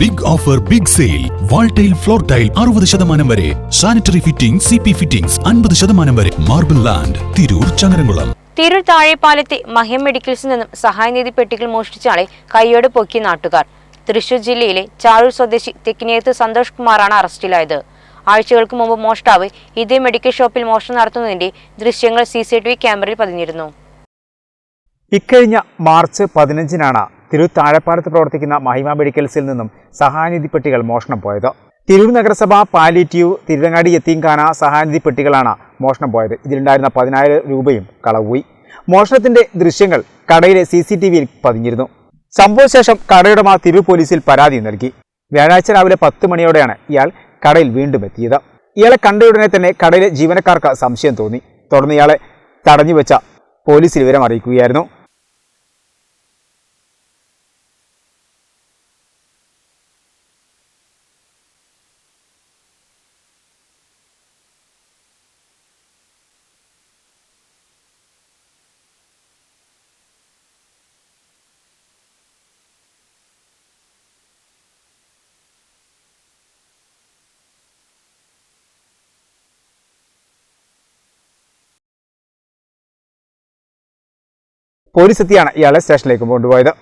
Big offer big sale wall tile floor tile അറുപത് ശതമാനം വരെ. Sanitary fitting C P fittings അൻപത് ശതമാനം വരെ. Marble land Tirur Changaramkulam. Tirur താഴെപ്പാലത്തെ മഹ്യം മെഡിക്കൽസിൽ നിന്നും സഹായനിധി പെട്ടികൾ മോഷ്ടിച്ചാളെ കൈയോടെ പൊക്കി നാട്ടുകാർ. തൃശൂർ ജില്ലയിലെ ചാഴൂർ സ്വദേശി തെക്കിനിയത്ത് സന്തോഷ് കുമാറാണ് അറസ്റ്റിലായത്. ആഴ്ചകൾക്ക് മുമ്പ് മോഷ്ടാവ് ഇതേ മെഡിക്കൽ ഷോപ്പിൽ മോഷണം നടത്തുന്നതിന്റെ ദൃശ്യങ്ങൾ സി സി ടി വി ക്യാമറയിൽ പതിഞ്ഞിരുന്നു. ഇക്കഴിഞ്ഞ മാർച്ച് പതിനഞ്ചിനാണ് തിരൂർ താഴെപ്പാലത്ത് പ്രവർത്തിക്കുന്ന മഹിമ മെഡിക്കൽസിൽ നിന്നും സഹായനിധി പെട്ടികൾ മോഷണം പോയത്. തിരൂർ നഗരസഭ പാലിറ്റീവ് തിരുവങ്ങാടി യത്തീംഖാന സഹായനിധി പെട്ടികളാണ് മോഷണം പോയത്. ഇതിലുണ്ടായിരുന്ന പതിനായിരം രൂപയും കളവുപോയി. മോഷണത്തിന്റെ ദൃശ്യങ്ങൾ കടയിലെ സി സി ടി വിയിൽ പതിഞ്ഞിരുന്നു. സംഭവശേഷം കടയുടമ തിരൂർ പോലീസിൽ പരാതി നൽകി. വ്യാഴാഴ്ച രാവിലെ പത്ത് മണിയോടെയാണ് ഇയാൾ കടയിൽ വീണ്ടും എത്തിയത്. ഇയാളെ കണ്ടയുടനെ തന്നെ കടയിലെ ജീവനക്കാർക്ക് സംശയം തോന്നി. തുടർന്ന് ഇയാളെ തടഞ്ഞുവെച്ച പോലീസിൽ വിവരം അറിയിക്കുകയായിരുന്നു. പോലീസ് എത്തിയാണ് ഇയാളെ സ്റ്റേഷനിലേക്ക് കൊണ്ടുപോയത്.